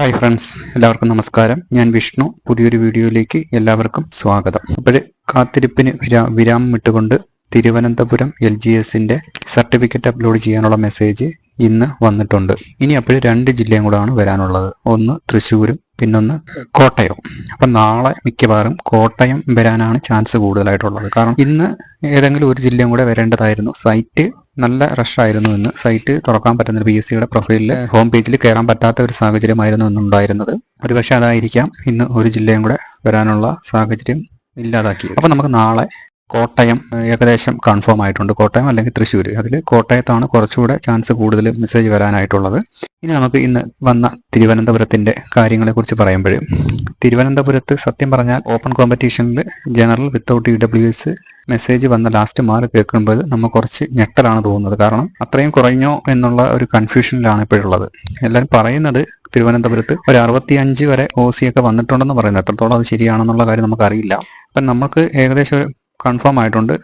Hi friends എല്ലാവർക്കും നമസ്കാരം. ഞാൻ വിഷ്ണു. പുതിയൊരു വീഡിയോയിലേക്ക് എല്ലാവർക്കും സ്വാഗതം. അപ്പോൾ കാത്തിരിപ്പിന് വിരാ വിരാമം ഇട്ടുകൊണ്ട് തിരുവനന്തപുരം എൽ ജി എസിന്റെ സർട്ടിഫിക്കറ്റ് അപ്ലോഡ് ചെയ്യാനുള്ള മെസ്സേജ് ഇന്ന് വന്നിട്ടുണ്ട്. ഇനി അപ്പോഴും രണ്ട് ജില്ലയും കൂടാണ് വരാനുള്ളത്. ഒന്ന് തൃശ്ശൂരും പിന്നൊന്ന് കോട്ടയം അപ്പൊ നാളെ മിക്കവാറും കോട്ടയം വരാനാണ് ചാൻസ് കൂടുതലായിട്ടുള്ളത്. കാരണം ഇന്ന് ഏതെങ്കിലും ഒരു ജില്ലയും കൂടെ വരേണ്ടതായിരുന്നു. സൈറ്റ് നല്ല റഷായിരുന്നു എന്ന് സൈറ്റ് തുറക്കാൻ പറ്റുന്ന പി എസ് സിയുടെ പ്രൊഫൈലിൽ ഹോം പേജിൽ കയറാൻ പറ്റാത്ത ഒരു സാഹചര്യമായിരുന്നു ഇന്നുണ്ടായിരുന്നത് ഒരുപക്ഷെ അതായിരിക്കാം ഇന്ന് ഒരു ജില്ലയും കൂടെ വരാനുള്ള സാഹചര്യം ഇല്ലാതാക്കി അപ്പോൾ നമുക്ക് നാളെ കോട്ടയം ഏകദേശം കൺഫേം ആയിട്ടുണ്ട്. കോട്ടയം അല്ലെങ്കിൽ തൃശ്ശൂർ അതിൽ കോട്ടയത്താണ് കുറച്ചുകൂടെ ചാൻസ് കൂടുതൽ മെസ്സേജ് വരാനായിട്ടുള്ളത്. ഇനി നമുക്ക് ഇന്ന് വന്ന തിരുവനന്തപുരത്തിന്റെ കാര്യങ്ങളെക്കുറിച്ച് പറയുമ്പോൾ തിരുവനന്തപുരത്ത് സത്യം പറഞ്ഞാൽ open കോമ്പറ്റീഷനിൽ general without E W S message വന്ന ലാസ്റ്റ് മാർക്ക് കേൾക്കുമ്പോൾ നമ്മൾ കുറച്ച് ഞെട്ടലാണ് തോന്നുന്നത്. കാരണം അത്രയും കുറഞ്ഞോ എന്നുള്ള ഒരു കൺഫ്യൂഷനിലാണ് ഇപ്പോഴുള്ളത്. എല്ലാവരും പറയുന്നത് തിരുവനന്തപുരത്ത് ഒരു അറുപത്തിയഞ്ച് വരെ ഒ സി ഒക്കെ വന്നിട്ടുണ്ടെന്ന് പറയുന്നത് എത്രത്തോളം അത് ശരിയാണെന്നുള്ള കാര്യം നമുക്കറിയില്ല. അപ്പം നമുക്ക് ഏകദേശം കൺഫേം ആയിട്ടുണ്ട്.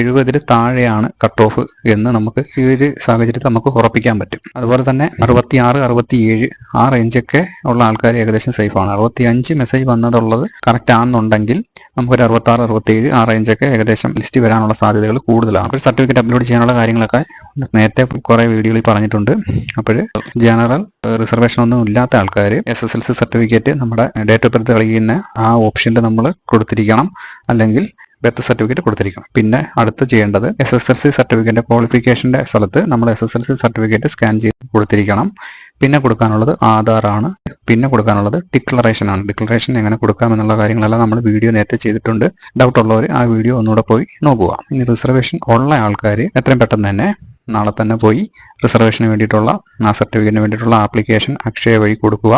എഴുപതിൽ താഴെയാണ് കട്ട് ഓഫ് എന്ന് നമുക്ക് ഈ ഒരു സാഹചര്യത്തിൽ നമുക്ക് ഉറപ്പിക്കാൻ പറ്റും. അതുപോലെ തന്നെ അറുപത്തി ആറ് അറുപത്തി ഏഴ് ആ റേഞ്ചൊക്കെ ഉള്ള ആൾക്കാർ ഏകദേശം സേഫാണ് അറുപത്തി അഞ്ച് മെസ്സേജ് വന്നതുള്ളത് കറക്റ്റ് ആണെന്നുണ്ടെങ്കിൽ നമുക്കൊരു അറുപത്തി ആറ് അറുപത്തി ഏഴ് ആ റേഞ്ചൊക്കെ ഏകദേശം ലിസ്റ്റ് വരാനുള്ള സാധ്യതകൾ കൂടുതലാണ്. ഒരു സർട്ടിഫിക്കറ്റ് അപ്ലോഡ് ചെയ്യാനുള്ള കാര്യങ്ങളൊക്കെ നേരത്തെ കുറേ വീഡിയോയിൽ പറഞ്ഞിട്ടുണ്ട്. അപ്പോൾ ജനറൽ റിസർവേഷൻ ഒന്നും ഇല്ലാത്ത ആൾക്കാർ S S L C certificate നമ്മുടെ ഡേറ്റ് ഓഫ് ബർത്ത് കളിക്കുന്ന ആ ഓപ്ഷനിൽ നമ്മൾ കൊടുത്തിരിക്കണം. അല്ലെങ്കിൽ ബർത്ത് സർട്ടിഫിക്കറ്റ് കൊടുത്തിരിക്കണം. പിന്നെ അടുത്ത് ചെയ്യേണ്ടത് S S L C certificate ക്വാളിഫിക്കേഷന്റെ സ്ഥലത്ത് നമ്മൾ S S L C certificate scan ചെയ്ത് കൊടുത്തിരിക്കണം. പിന്നെ കൊടുക്കാനുള്ളത് ആധാറാണ് പിന്നെ കൊടുക്കാനുള്ളത് ഡിക്ലറേഷൻ ആണ്. ഡിക്ലറേഷൻ എങ്ങനെ കൊടുക്കാം എന്നുള്ള കാര്യങ്ങളെല്ലാം നമ്മൾ വീഡിയോ നേരത്തെ ചെയ്തിട്ടുണ്ട്. ഡൗട്ട് ഉള്ളവർ ആ വീഡിയോ ഒന്നുകൂടെ പോയി നോക്കുക. ഇനി റിസർവേഷൻ ഉള്ള ആൾക്കാർ എത്രയും പെട്ടെന്ന് തന്നെ നാളെ തന്നെ പോയി റിസർവേഷന് വേണ്ടിയിട്ടുള്ള ആ സർട്ടിഫിക്കറ്റിന് വേണ്ടിയിട്ടുള്ള ആപ്ലിക്കേഷൻ അക്ഷയ വഴി കൊടുക്കുക.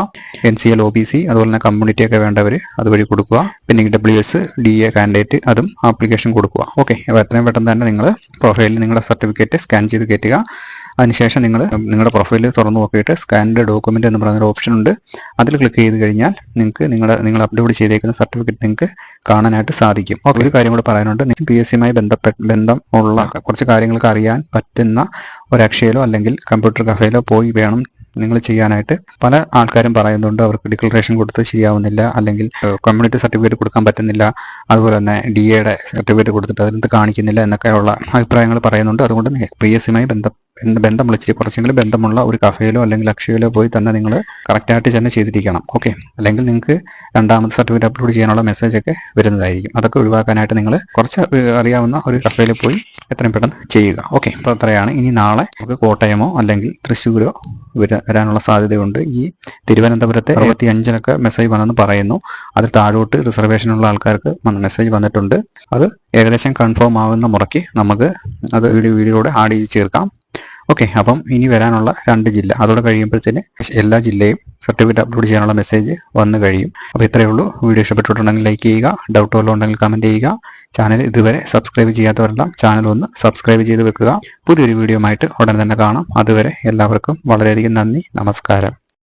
N C L O B C അതുപോലെ തന്നെ കമ്മ്യൂണിറ്റി ഒക്കെ വേണ്ടവർ അതുവഴി കൊടുക്കുക. പിന്നെ W S D A candidate അതും ആപ്ലിക്കേഷൻ കൊടുക്കുക. ഓക്കെ അപ്പോൾ എത്രയും പെട്ടെന്ന് തന്നെ നിങ്ങൾ പ്രൊഫൈലിൽ നിങ്ങളുടെ സർട്ടിഫിക്കറ്റ് സ്കാൻ ചെയ്ത് കയറ്റുക. അതിനുശേഷം നിങ്ങൾ നിങ്ങളുടെ പ്രൊഫൈൽ തുറന്നു നോക്കിയിട്ട് സ്കാൻഡ് ഡോക്യുമെന്റ് എന്ന് പറയുന്ന ഓപ്ഷൻ ഉണ്ട്. അതിൽ ക്ലിക്ക് ചെയ്ത് കഴിഞ്ഞാൽ നിങ്ങൾക്ക് നിങ്ങളുടെ നിങ്ങൾ അപ്ലോഡ് ചെയ്തേക്കുന്ന സർട്ടിഫിക്കറ്റ് നിങ്ങൾക്ക് കാണാനായിട്ട് സാധിക്കും. ഒരു കാര്യം കൂടെ പറയാനുണ്ട്. പി എസ് സിയുമായി ബന്ധപ്പെട്ട ബന്ധം ഉള്ള കുറച്ച് കാര്യങ്ങൾക്ക് അറിയാൻ പറ്റുന്ന ഒരു അക്ഷയയിലോ അല്ലെങ്കിൽ കമ്പ്യൂട്ടർ കഫേയിലോ പോയി വേണം നിങ്ങൾ ചെയ്യാനായിട്ട്. പല ആൾക്കാരും പറയുന്നുണ്ട് അവർക്ക് ഡിക്ലറേഷൻ കൊടുത്ത് ശരിയാവുന്നില്ല അല്ലെങ്കിൽ കമ്മ്യൂണിറ്റി സർട്ടിഫിക്കറ്റ് കൊടുക്കാൻ പറ്റുന്നില്ല. അതുപോലെ തന്നെ ഡി എയുടെ സർട്ടിഫിക്കറ്റ് കൊടുത്തിട്ട് അതിനകത്ത് കാണിക്കുന്നില്ല എന്നൊക്കെയുള്ള അഭിപ്രായങ്ങൾ പറയുന്നുണ്ട്. അതുകൊണ്ട് പി എസ് സിയുമായി ബന്ധം ബന്ധം ഇച്ചിരി കുറച്ചെങ്കിലും ബന്ധമുള്ള ഒരു കഫേയിലോ അല്ലെങ്കിൽ അക്ഷയയിലോ പോയി തന്നെ നിങ്ങൾ കറക്റ്റായിട്ട് തന്നെ ചെയ്തിരിക്കണം. ഓക്കെ അല്ലെങ്കിൽ നിങ്ങൾക്ക് രണ്ടാമത് സർട്ടിഫിക്കറ്റ് അപ്ലോഡ് ചെയ്യാനുള്ള മെസ്സേജ് ഒക്കെ വരുന്നതായിരിക്കും. അതൊക്കെ ഒഴിവാക്കാനായിട്ട് നിങ്ങൾ കുറച്ച് അറിയാവുന്ന ഒരു കഫേയിൽ പോയി എത്രയും പെട്ടെന്ന് ചെയ്യുക. ഓക്കെ അപ്പോൾ അത്രയാണ്. ഇനി നാളെ നമുക്ക് കോട്ടയമോ അല്ലെങ്കിൽ തൃശ്ശൂരോ വരാനുള്ള സാധ്യതയുണ്ട്. ഈ തിരുവനന്തപുരത്തെ അറുപത്തി അഞ്ചിനൊക്കെ മെസ്സേജ് വന്നെന്ന് പറയുന്നു. അത് താഴോട്ട് റിസർവേഷൻ ഉള്ള ആൾക്കാർക്ക് മെസ്സേജ് വന്നിട്ടുണ്ട്. അത് ഏകദേശം കൺഫേം ആവുന്ന മുറയ്ക്ക് നമുക്ക് അത് വീഡിയോ വീഡിയോയിലൂടെ ആഡ് ചെയ്ത് ചേർക്കാം. ഓക്കെ അപ്പം ഇനി വരാനുള്ള രണ്ട് ജില്ല. അതോടെ കഴിയുമ്പോഴത്തേന് എല്ലാ ജില്ലയും സർട്ടിഫിക്കറ്റ് അപ്ലോഡ് ചെയ്യാനുള്ള മെസ്സേജ് വന്നു കഴിയും. അപ്പോൾ ഇത്രയേ ഉള്ളൂ. വീഡിയോ ഇഷ്ടപ്പെട്ടിട്ടുണ്ടെങ്കിൽ ലൈക്ക് ചെയ്യുക. ഡൗട്ട് വല്ലതും ഉണ്ടെങ്കിൽ കമന്റ് ചെയ്യുക. ചാനൽ ഇതുവരെ സബ്സ്ക്രൈബ് ചെയ്യാത്തവരെല്ലാം ചാനൽ ഒന്ന് സബ്സ്ക്രൈബ് ചെയ്ത് വെക്കുക. പുതിയൊരു വീഡിയോ ആയിട്ട് ഉടൻ തന്നെ കാണാം. അതുവരെ എല്ലാവർക്കും വളരെയധികം നന്ദി. നമസ്കാരം.